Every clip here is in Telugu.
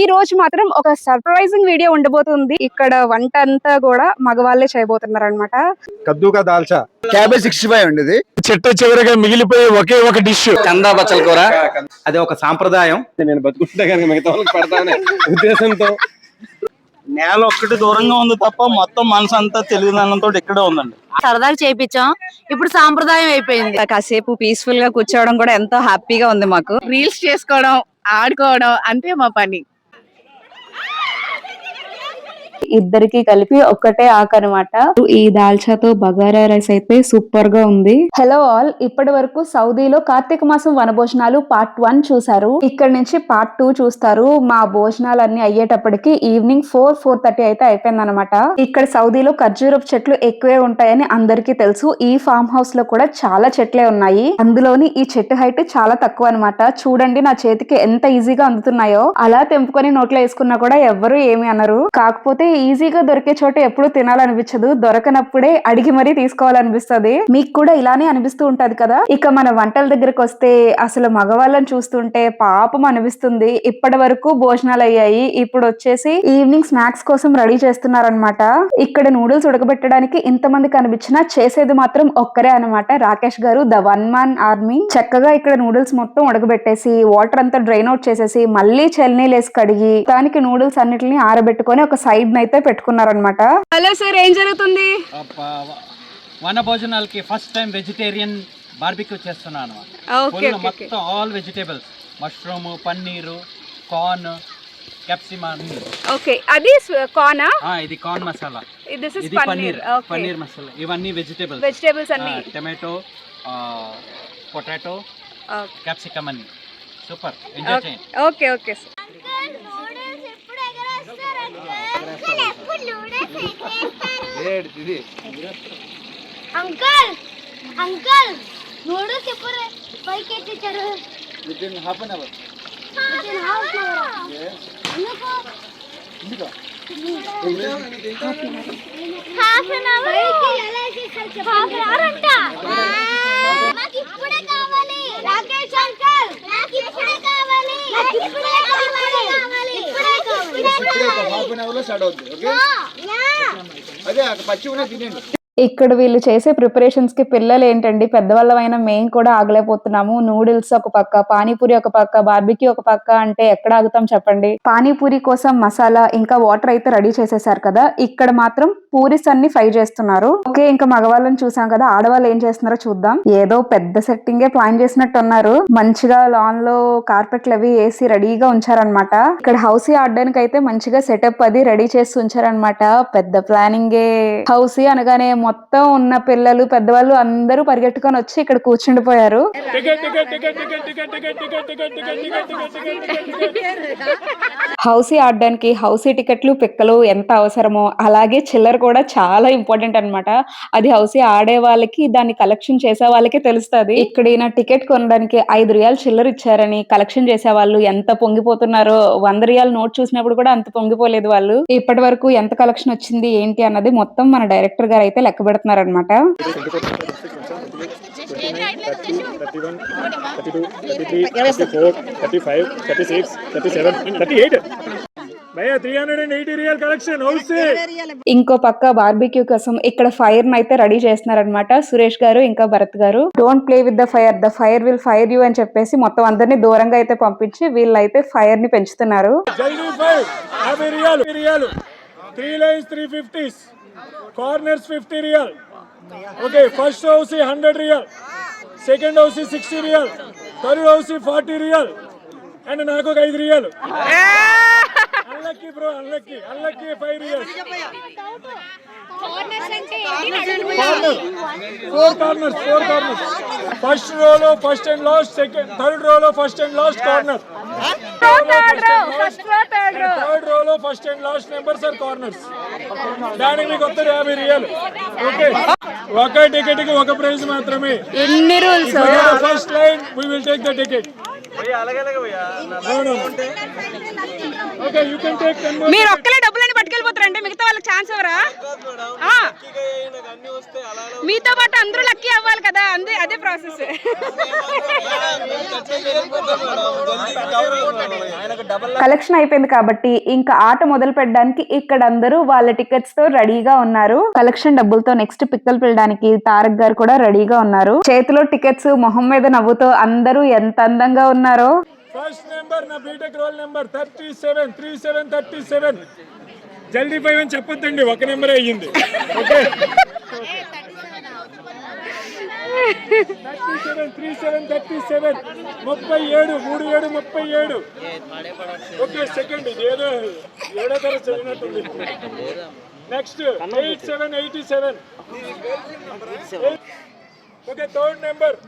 ఈ రోజు మాత్రం ఒక సర్ప్రైజింగ్ వీడియో ఉండబోతుంది. ఇక్కడ వంట అంతా కూడా మగవాళ్ళే చేయబోతున్నారు అనమాట కద్దుకా దాల్చా? క్యాబేజ్ సిక్స్టీ ఫైవ్ అండి ఇది. చిట్ట చివరిగా మిగిలిపోయే ఒకే ఒక డిష్ కందా బచ్చల కూర. అది ఒక సాంప్రదాయం. నేను బతుకుంటే కనుక మిగతా వాళ్ళకి పెడతానే ఉద్దేశంతో. నేల ఒక్కటి దూరంగా ఉంది తప్ప మొత్తం మనసు అంతా తెలుగుదనంతో ఇక్కడే ఉందండి. సరదాగా చేయించాం. ఇప్పుడు సాంప్రదాయం అయిపోయింది. కాసేపు పీస్ఫుల్గా కూర్చోవడం కూడా ఎంతో హ్యాపీగా ఉంది మాకు. రీల్స్ చేసుకోవడం ఆడుకోవడం అంతే మా పని. ఇద్దరికి కలిపి ఒక్కటే ఆకు అనమాట ఈ దాల్చాతో బగారా రైస్ అయితే సూపర్గా ఉంది. హలో ఆల్ ఇప్పటి వరకు సౌదీలో కార్తీక మాసం వనభోజనాలు పార్ట్ వన్ చూసారు ఇక్కడ నుంచి పార్ట్ టూ చూస్తారు. మా భోజనాలు అన్ని అయ్యేటప్పటికి ఈవినింగ్ ఫోర్ ఫోర్ థర్టీ అయితే అయిపోయింది అనమాట ఇక్కడ సౌదీలో ఖర్జూరపు చెట్లు ఎక్కువే ఉంటాయని అందరికీ తెలుసు. ఈ ఫామ్ హౌస్లో కూడా చాలా చెట్లే ఉన్నాయి. అందులోని ఈ చెట్టు హైట్ చాలా తక్కువ అన్నమాట. చూడండి నా చేతికి ఎంత ఈజీగా అందుతున్నాయో. అలా తెంపుకొని నోట్లో వేసుకున్నా కూడా ఎవ్వరు ఏమి అనరు. కాకపోతే ఈజీగా దొరికే చోట ఎప్పుడు తినాలనిపించదు. దొరకనప్పుడే అడిగి మరీ తీసుకోవాలనిపిస్తుంది. మీకు కూడా ఇలానే అనిపిస్తూ ఉంటది కదా? ఇక మన వంటల దగ్గరకు వస్తే అసలు మగవాళ్ళని చూస్తుంటే పాపం అనిపిస్తుంది. ఇప్పటి వరకు భోజనాలు అయ్యాయి. ఇప్పుడు వచ్చేసి ఈవినింగ్ స్నాక్స్ కోసం రెడీ చేస్తున్నారనమాట ఇక్కడ నూడిల్స్ ఉడకబెట్టడానికి ఇంతమంది కనిపించినా చేసేది మాత్రం ఒక్కరే అన్నమాట. రాకేష్ గారు ద వన్ మ్యాన్ ఆర్మీ. చక్కగా ఇక్కడ నూడిల్స్ మొత్తం ఉడకబెట్టేసి వాటర్ అంతా డ్రైన్ అవుట్ చేసేసి మళ్ళీ చల్నీలేసి కడిగి దానికి నూడిల్స్ అన్నిటిని ఆరబెట్టుకొని ఒక సైడ్ నైతే అయితే పెట్టుకున్నారనమాట హలో సార్ ఏం జరుగుతుంది? వన భోజనాలకి ఫస్ట్ టైం వెజిటేరియన్ బార్బిక్యూ చేస్తున్నాను మొత్తం all vegetables mushroom paneer corn capsicum okay అది కానా ఇది కార్న్ మసాలా దిస్ ఇది పన్నీర్. పన్నీర్ మసాలా ఇవన్నీ vegetables vegetables tomato potato capsicum అన్ని. సూపర్ ఎంజాయ్ చేయండి. Okay okay uncle uncle noodles ఎప్పుడు పైకి ఎత్తిచ్చారు within half an hour half an hour half an hour అంట. నాకు ఇప్పుడే కావాలి. రాకేష్ అంకల్ నాకు ఇప్పుడే కావాలి నాకు ఇప్పుడే కావాలి ఇప్పుడే కావాలి ఇప్పుడే ఒక హాఫ్ అన్ అవర్లో స్టార్ట్ ఇక్కడ వీళ్ళు చేసే ప్రిపరేషన్స్కి పిల్లలు ఏంటండి? పెద్దవాళ్ళమైన మేము కూడా ఆగలేకపోతున్నాము. నూడిల్స్ ఒక పక్క పానీపూరి ఒక పక్క బార్బిక్యూ ఒక పక్క అంటే ఎక్కడ ఆగుతాం చెప్పండి? పానీపూరి కోసం మసాలా ఇంకా వాటర్ అయితే రెడీ చేసేసారు కదా. ఇక్కడ మాత్రం పూరిస్ అన్ని ఫ్రై చేస్తున్నారు. ఓకే ఇంకా మగవాళ్ళని చూసాం కదా. ఆడవాళ్ళు ఏం చేస్తున్నారో చూద్దాం. ఏదో పెద్ద సెట్టింగే ప్లాన్ చేసినట్టు ఉన్నారు మంచిగా లాన్లో కార్పెట్లు అవి వేసి రెడీగా ఉంచారనమాట ఇక్కడ హౌసీ ఆడడానికి అయితే మంచిగా సెటప్ అది రెడీ చేసి ఉంచారనమాట పెద్ద ప్లానింగే హౌసీ అనగానే మొత్తం ఉన్న పిల్లలు పెద్దవాళ్ళు అందరూ పరిగెట్టుకొని వచ్చి ఇక్కడ కూర్చుండిపోయారు. హౌసీ ఆడడానికి హౌసీ టికెట్లు పిక్కలు ఎంత అవసరమో అలాగే చిల్లర కూడా చాలా ఇంపార్టెంట్ అన్నమాట. అది హౌసీ ఆడే వాళ్ళకి దాన్ని కలెక్షన్ చేసే వాళ్ళకి తెలుస్తుంది. ఇక్కడ ఈయన టికెట్ కొనడానికి ఐదు రియాలు చిల్లర ఇచ్చారని కలెక్షన్ చేసే వాళ్ళు ఎంత పొంగిపోతున్నారో వంద రియాలు నోట్ చూసినప్పుడు కూడా అంత పొంగిపోలేదు వాళ్ళు. ఇప్పటి వరకు ఎంత కలెక్షన్ వచ్చింది ఏంటి అన్నది మొత్తం మన డైరెక్టర్ గారు అయితే లెక్క పెడుతున్నారు అనమాట ఇంకో పక్క బార్బిక్యూ కోసం ఇక్కడ ఫైర్ అయితే రెడీ చేస్తున్నారనమాట. సురేష్ గారు ఇంకా భరత్ గారు. Don't play with the fire the fire will fire you అని చెప్పేసి మొత్తం అందరినీ దూరంగా అయితే పంపించి వీళ్ళైతే ఫైర్ని పెంచుతున్నారు. Three lines three fifties. Corners fifty riyal. Okay first house hundred riyal. Second house sixty riyal. Third house forty riyal. And నాకు ఒక ఐదు రియాలు. Unlucky bro unlucky unlucky five corner four corners four corners. First రోలో first and last second third రోలో first and last corner third రోలో first and last numbers are corners దానికి మీకు వస్తుంది యాభై రియల్. ఓకే ఒక టికెట్కి ఒక ప్రైజ్ మాత్రమే. ఎన్ని rules? First line we will take the ticket మీరు ఒక్కలే డబ్బులని పట్టుకెళ్ళిపోతారంటే మిగతా వాళ్ళకి ఛాన్స్ ఎవరా? మీతో పాటు అందరూ లక్కీ అవ్వాలి కదా అందే అదే ప్రాసెస్ కలెక్షన్ అయిపోయింది కాబట్టి ఇంకా ఆట మొదలు పెట్టడానికి ఇక్కడ అందరూ వాళ్ళ టికెట్స్తో రెడీగా ఉన్నారు. కలెక్షన్ డబ్బులతో నెక్స్ట్ పిక్కలు పిల్లడానికి తారక్ గారు కూడా రెడీగా ఉన్నారు. చేతిలో టికెట్స్ మొహం మీద నవ్వుతో అందరూ ఎంత అందంగా ఉన్నారో ఫస్ట్ నెంబర్ నా BTech roll number thirty seven three seven thirty seven జల్దీ ఫైవ్ అని చెప్పొద్దండి ఒక నెంబర్ అయ్యింది. Okay thirty seven three seven thirty seven ముప్పై ఏడు మూడు ఏడు ముప్పై ఏడు. ఓకే సెకండ్ ఇది ఏదో ఏడో తరగతి చదివినట్టుంది. Next eight seven eighty seven okay third number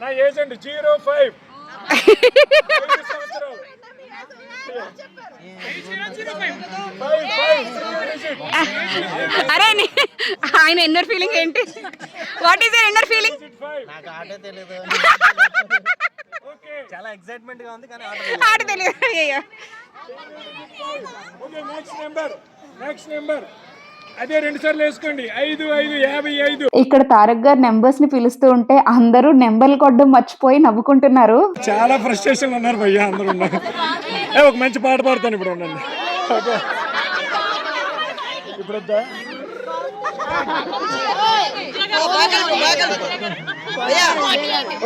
నా ఏజెంట్ జీరో ఫైవ్ అరే ఆయన ఇన్నర్ ఫీలింగ్ ఏంటి? What is your inner feeling చాలా ఎక్సైట్మెంట్గా ఉంది కానీ ఆట తెలియదు అయ్యో okay next number next number అదే రెండు సార్లు వేసుకోండి. ఐదు ఐదు యాభై ఐదు. ఇక్కడ తారక్ గారు నెంబర్స్ని పిలుస్తూ ఉంటే అందరూ నెంబర్లు కొట్టడం మర్చిపోయి నవ్వుకుంటున్నారు. చాలా ఫ్రస్ట్రేషన్ ఉన్నారు భయ్యా అందరూ ఉన్నారు. ఒక మంచి పాట పాడతాను ఇప్పుడు ఉండండి. ఓకే. ఇప్పుడు?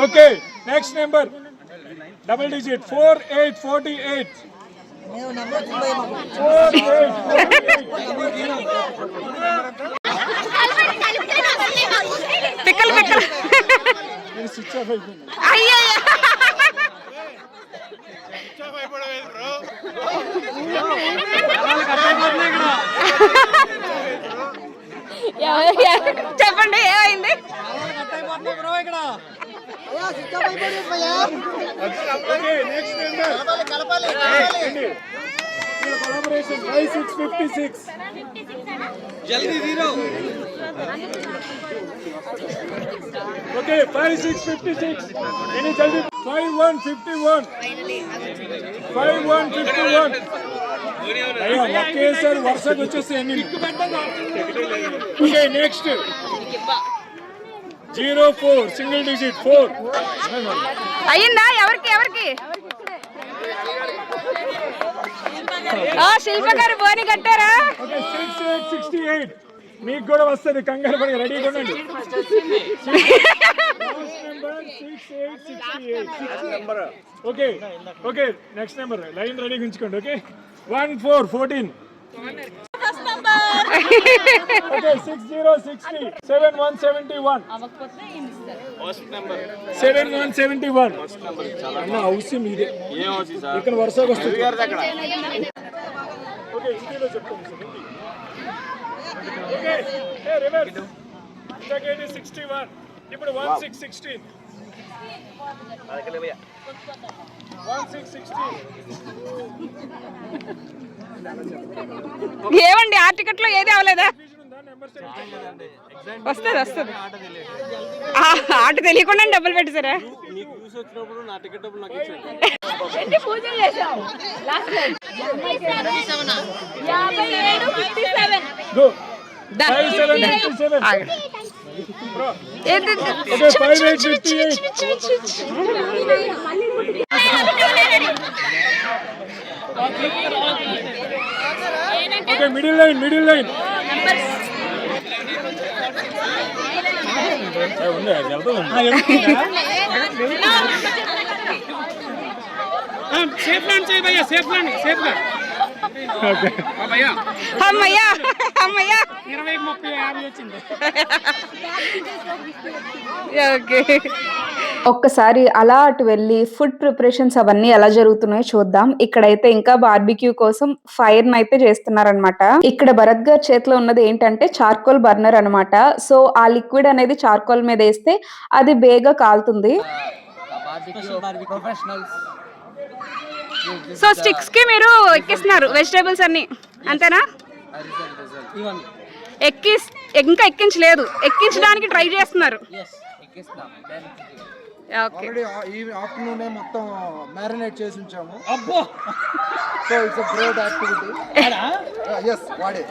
Okay next number double digit four eight forty eight four eight పిక్కలు పిక్కలు. స్విచ్ ఆఫ్ అయిపోయింది అయ్యో. చెప్పండి ఏమైంది okay next number collaboration five six fifty six okay five six fifty six any జల్దీ five one fifty one five one fifty one అయ్యో ఒకేసారి వరుసకు వచ్చేసి ఎన్ని okay next zero four single digit four. అయ్యిందా? ఎవరికి ఎవరికి? శిల్ప గారు బోని కట్టారా? మీకు కూడా వస్తుంది కంగారు పడి రెడీగా ఉండండి. Okay okay next number line రెడీగా ఉంచుకోండి okay? One four fourteen seven one seventy one అన్న హౌస్ మీదే ఇక్కడ వరుసగా వస్తుంది. ఓకే హిందీలో చెప్తాను okay reverse second sixty one ఇప్పుడు one six sixteen one six sixteen ఏమండి ఆ టికెట్లో ఏది అవ్వలేదా? వస్తుంది వస్తుంది. ఆట తెలియకుండా డబ్బులు పెట్టేశారా? ఏంటి okay middle line middle line ఉంది సేఫ్ ల్యాండ్ చేయి భయ్యా సేఫ్ ల్యాండ్ సేఫ్గా ఓకే. భయ్యా అమ్మయ్యా. ఇరవై ముప్పై యాభై వచ్చింది. ఓకే. ఒక్కసారి అలా అటు వెళ్ళి ఫుడ్ ప్రిపరేషన్స్ అవన్నీ ఎలా జరుగుతున్నాయో చూద్దాం. ఇక్కడైతే ఇంకా బార్బిక్యూ కోసం ఫైర్ అయితే చేస్తున్నారనమాట ఇక్కడ భరత్ గారి చేతిలో ఉన్నది ఏంటంటే చార్కోల్ బర్నర్ అన్నమాట. సో ఆ లిక్విడ్ అనేది చార్కోల్ మీద వేస్తే అది బేగా కాలుతుంది. సో స్టిక్స్కి మీరు ఎక్కిస్తున్నారు వెజిటేబుల్స్ అన్ని. అంతేనా? ఎక్కి ఇంకా ఎక్కించలేదు. ఎక్కించడానికి ట్రై చేస్తున్నారు. ఓకే ఆల్రెడీ ఈ ఆఫ్టర్నూన్ మొత్తం మ్యారినేట్ చేసి ఉంచాము. అబ్బో! So it's great activity yes వాడే.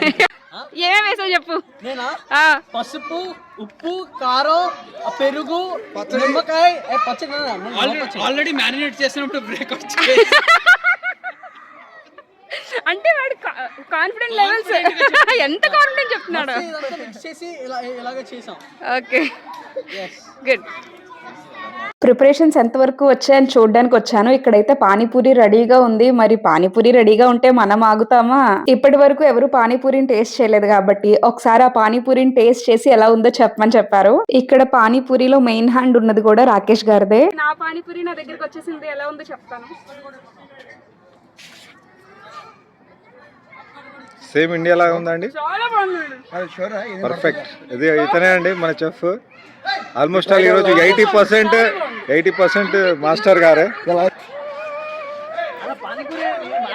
ఏమేమి వేసావు చెప్పు. నేనా? ఆ, పసుపు ఉప్పు కారం పెరుగు నిమ్మకాయ. ఏ, పచ్చడి ఆల్రెడీ మ్యారినేట్ చేసినప్పుడు బ్రేక్ వచ్చి అంటే వాడు కాన్ఫిడెంట్ లెవెల్స్ ఎంత కాన్ఫిడెంట్ చెప్తున్నాడు? ఓకే. గుడ్ ప్రిపరేషన్స్ ఎంతవరకు వచ్చాయని చూడడానికి వచ్చాను. ఇక్కడైతే పానీపూరి రెడీగా ఉంది. మరి పానీపూరి రెడీగా ఉంటే మనం ఆగుతామా? ఇప్పటి వరకు ఎవరు పానీపూరిని టేస్ట్ చేయలేదు కాబట్టి ఒకసారి ఆ పానీపూరిని టేస్ట్ చేసి ఎలా ఉందో చెప్పమని చెప్పారు. ఇక్కడ పానీపూరిలో మెయిన్ హ్యాండ్ ఉన్నది కూడా రాకేష్ గారిదే. నా పానీపూరి నా దగ్గరికి వచ్చేసింది. ఎలా ఉందో చెప్తాను. సేమ్ ఇండియా లాగా ఉందండి చాలా బాగుంది అది షూరా పర్ఫెక్ట్ ఇది ఇతనే అండి మన చెఫ్. ఆల్మోస్ట్ ఆల్ ఈరోజు eighty percent eighty percent master గారే.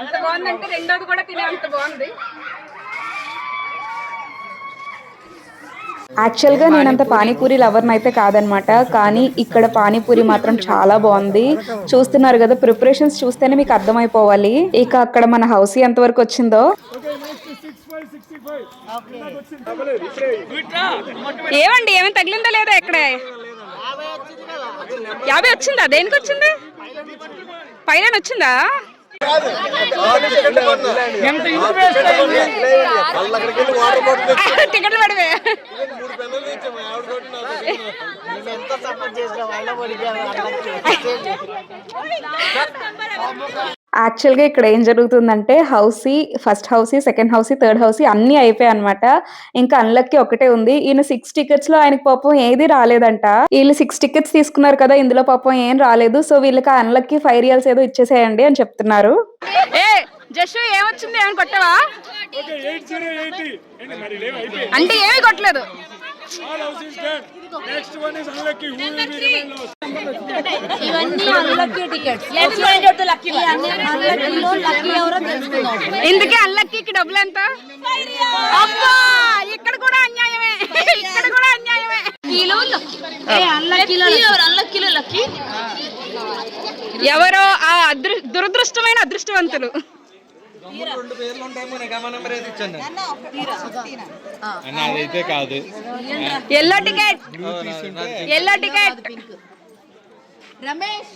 ఎంత బాగుందంటే రెండోది కూడా తినే అంత బాగుంది. యాక్చువల్గా నేనంత పానీపూరి లవర్ అయితే కాదనమాట కానీ ఇక్కడ పానీపూరి మాత్రం చాలా బాగుంది. చూస్తున్నారు కదా ప్రిపరేషన్స్ చూస్తేనే మీకు అర్థమైపోవాలి. ఇక అక్కడ మన హౌస్ ఎంత వరకు వచ్చిందో ఏమండి ఏమైనా తగిలిందా లేదా ఎక్కడ యాభై వచ్చిందా? దేనికి వచ్చింది? పైన వచ్చిందా? టికెట్లు పడివే. గా ఇక్కడ ఏం జరుగుతుందంటే housie first housie second housie third housie అన్ని అయిపోయాయి అనమాట ఇంకా అన్లక్కి ఒకటే ఉంది. ఈయన సిక్స్ టికెట్స్లో ఆయనకి పాపం ఏది రాలేదంట. వీళ్ళు సిక్స్ టికెట్స్ తీసుకున్నారు కదా ఇందులో పాపం ఏం రాలేదు. సో వీళ్ళకి అన్లక్కి ఫైవ్ రియల్స్ ఏదో ఇచ్చేసేయండి అని చెప్తున్నారు. జస్ట్ ఏమొచ్చింది? ఏమైనా కొట్టావా? అంటే ఏమి కొట్టలేదు. ఇవన్నీ అన్లక్కీ టికెట్స్ ఇందుకే అన్లక్కీకి డబ్బులు ఎంత అబ్బా ఇక్కడ కూడా అన్యాయమే. ఇక్కడ కూడా అన్యాయమే. కిలో అన్లక్కీలో లక్కీ ఎవరో ఆ అదృ దురదృష్టమైన అదృష్టవంతులు. Yellow ticket yellow ticket Ramesh.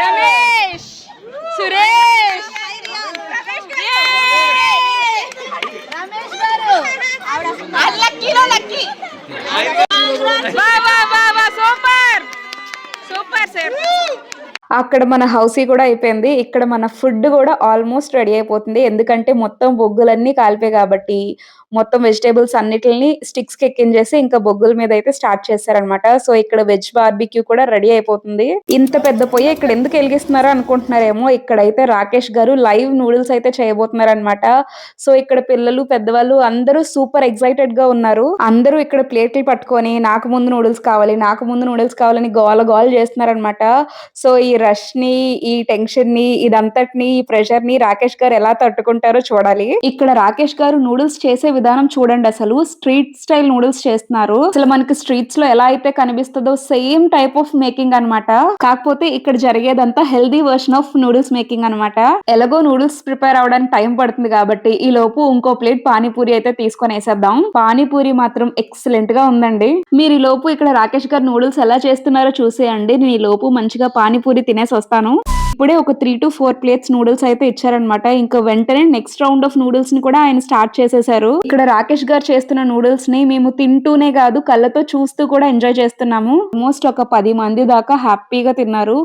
Ramesh! Suresh! Ramesh గారు అల్లక్కీలో లక్కీ వా వా వా వా సూపర్! Super sir. అక్కడ మన హౌసీ కూడా అయిపోయింది. ఇక్కడ మన ఫుడ్ కూడా ఆల్మోస్ట్ రెడీ అయిపోతుంది. ఎందుకంటే మొత్తం బొగ్గులన్నీ కాలిపోయి కాబట్టి మొత్తం వెజిటేబుల్స్ అన్నిటిని స్టిక్స్కి ఎక్కించేసి ఇంకా బొగ్గుల మీద అయితే స్టార్ట్ చేశారనమాట సో ఇక్కడ వెజ్ బార్బిక్యూ కూడా రెడీ అయిపోతుంది. ఇంత పెద్ద పొయ్యి ఇక్కడ ఎందుకు వెలిగిస్తున్నారో అనుకుంటున్నారేమో. ఇక్కడైతే రాకేష్ గారు లైవ్ నూడిల్స్ అయితే చేయబోతున్నారు అనమాట సో ఇక్కడ పిల్లలు పెద్దవాళ్ళు అందరూ సూపర్ ఎక్సైటెడ్గా ఉన్నారు. అందరూ ఇక్కడ ప్లేట్లు పట్టుకొని నాకు ముందు నూడిల్స్ కావాలి నాకు ముందు నూడిల్స్ కావాలని గోల గోల చేస్తున్నారనమాట సో ఈ రష్ని ఈ టెన్షన్ని ఇదంతటిని ఈ ప్రెషర్ని రాకేష్ గారు ఎలా తట్టుకుంటారో చూడాలి. ఇక్కడ రాకేష్ గారు నూడిల్స్ చేసే విధానం చూడండి అసలు. స్ట్రీట్ స్టైల్ నూడిల్స్ చేస్తున్నారు. అసలు మనకి స్ట్రీట్స్లో ఎలా అయితే కనిపిస్తుందో సేమ్ టైప్ ఆఫ్ మేకింగ్ అన్నమాట. కాకపోతే ఇక్కడ జరిగేదంతా healthy version of noodles making అన్నమాట. ఎలాగో నూడిల్స్ ప్రిపేర్ అవడానికి టైం పడుతుంది కాబట్టి ఈ లోపు ఇంకో ప్లేట్ పానీపూరి అయితే తీసుకొని వేసేద్దాం. పానీపూరి మాత్రం ఎక్సలెంట్గా ఉందండి. మీరు ఈ లోపు ఇక్కడ రాకేష్ గారు నూడిల్స్ ఎలా చేస్తున్నారో చూసేయండి. నేను ఈ లోపు మంచిగా పానీపూరి తినేసి వస్తాను. ఇప్పుడే ఒక three to four plates noodles అయితే ఇచ్చారనమాట ఇంకా వెంటనే నెక్స్ట్ రౌండ్ ఆఫ్ నూడిల్స్ని కూడా ఆయన స్టార్ట్ చేసేసారు. ఇక్కడ రాకేష్ గారు చేస్తున్న నూడిల్స్ని మేము తింటూనే కాదు కళ్ళతో చూస్తూ కూడా ఎంజాయ్ చేస్తున్నాము. ఆల్మోస్ట్ ఒక పది మంది దాకా హ్యాపీగా తిన్నారు.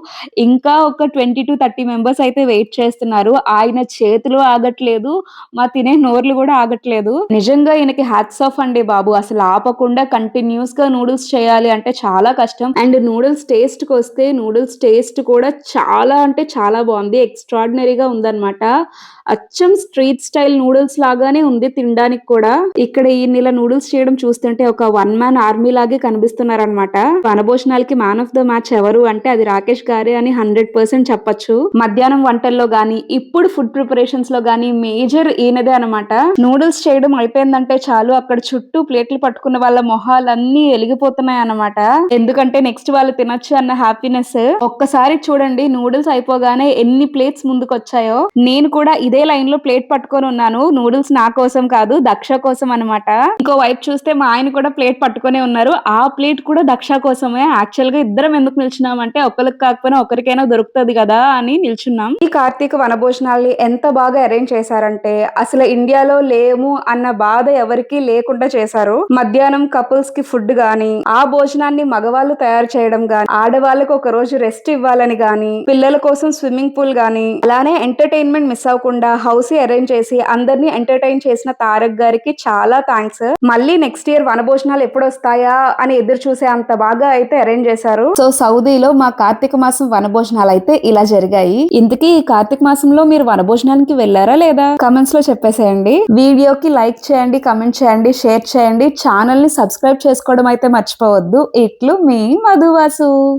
ఇంకా ఒక ట్వంటీ టు థర్టీ మెంబర్స్ అయితే వెయిట్ చేస్తున్నారు. ఆయన చేతులు ఆగట్లేదు మా తినే నోర్లు కూడా ఆగట్లేదు. నిజంగా ఈయనకి హ్యాట్స్ ఆఫ్ అండి బాబు. అసలు ఆపకుండా కంటిన్యూస్గా నూడిల్స్ చేయాలి అంటే చాలా కష్టం. అండ్ నూడిల్స్ టేస్ట్కి వస్తే నూడిల్స్ టేస్ట్ కూడా చాలా అంటే చాలా బాగుంది. ఎక్స్ట్రాడినరీగా ఉందన్నమాట. అచ్చం స్ట్రీట్ స్టైల్ నూడిల్స్ లాగానే ఉంది తినడానికి కూడా. ఇక్కడ ఈ నెల నూడిల్స్ చేయడం చూస్తుంటే ఒక వన్ మ్యాన్ ఆర్మీ లాగే కనిపిస్తున్నారనమాట వనభోజనాలకి మ్యాన్ ఆఫ్ ద మ్యాచ్ ఎవరు అంటే అది రాకేష్ గారే అని హండ్రెడ్ పర్సెంట్ చెప్పొచ్చు. మధ్యాహ్నం వంటల్లో గానీ ఇప్పుడు ఫుడ్ ప్రిపరేషన్స్లో గానీ మేజర్ ఈయనదే అనమాట నూడిల్స్ చేయడం అయిపోయిందంటే చాలు. అక్కడ చుట్టూ ప్లేట్లు పట్టుకున్న వాళ్ళ మొహాలన్నీ వెలిగిపోతున్నాయి అన్నమాట ఎందుకంటే నెక్స్ట్ వాళ్ళు తినొచ్చు అన్న హ్యాపీనెస్ ఒక్కసారి చూడండి నూడిల్స్ అయిపోయి అయిపోగానే ఎన్ని ప్లేట్స్ ముందుకు వచ్చాయో నేను కూడా ఇదే లైన్లో ప్లేట్ పట్టుకొని ఉన్నాను. నూడిల్స్ నా కోసం కాదు దక్ష కోసం అన్నమాట. ఇంకో వైపు చూస్తే మా ఆయన కూడా ప్లేట్ పట్టుకొని ఉన్నారు. ఆ ప్లేట్ కూడా దక్ష కోసమే. యాక్చువల్గా ఇద్దరం ఎందుకు నిల్చున్నామంటే ఒకరికి కాకపోయినా ఒకరికైనా దొరుకుతది కదా అని నిల్చున్నాం. ఈ కార్తీక వనభోజనాల్ని ఎంత బాగా అరేంజ్ చేశారంటే అసలు ఇండియాలో లేము అన్న బాధ ఎవరికి లేకుండా చేశారు. మధ్యాహ్నం కపుల్స్కి ఫుడ్ గాని ఆ భోజనాన్ని మగవాళ్ళు తయారు చేయడం గాని ఆడవాళ్ళకి ఒక రోజు రెస్ట్ ఇవ్వాలని గాని పిల్లల కోసం స్విమ్మింగ్ పూల్ గాని అలానే ఎంటర్టైన్మెంట్ మిస్ అవ్వకుండా హౌస్ అరేంజ్ చేసి అందరినీ ఎంటర్టైన్ చేసిన తారక్ గారికి చాలా థ్యాంక్స్ మళ్ళీ నెక్స్ట్ ఇయర్ వనభోజనాలు ఎప్పుడు వస్తాయా అని ఎదురు చూసే అంత బాగా అయితే అరేంజ్ చేశారు. సో సౌదీలో మా కార్తీక మాసం వనభోజనాలు అయితే ఇలా జరిగాయి. ఇంతకీ ఈ కార్తీక మాసంలో మీరు వనభోజనానికి వెళ్ళారా లేదా? కమెంట్స్లో చెప్పేసేయండి. వీడియోకి లైక్ చేయండి కమెంట్ చేయండి షేర్ చేయండి. ఛానల్ని సబ్స్క్రైబ్ చేసుకోవడం అయితే మర్చిపోవద్దు. ఇట్లు మీ మధువాసు.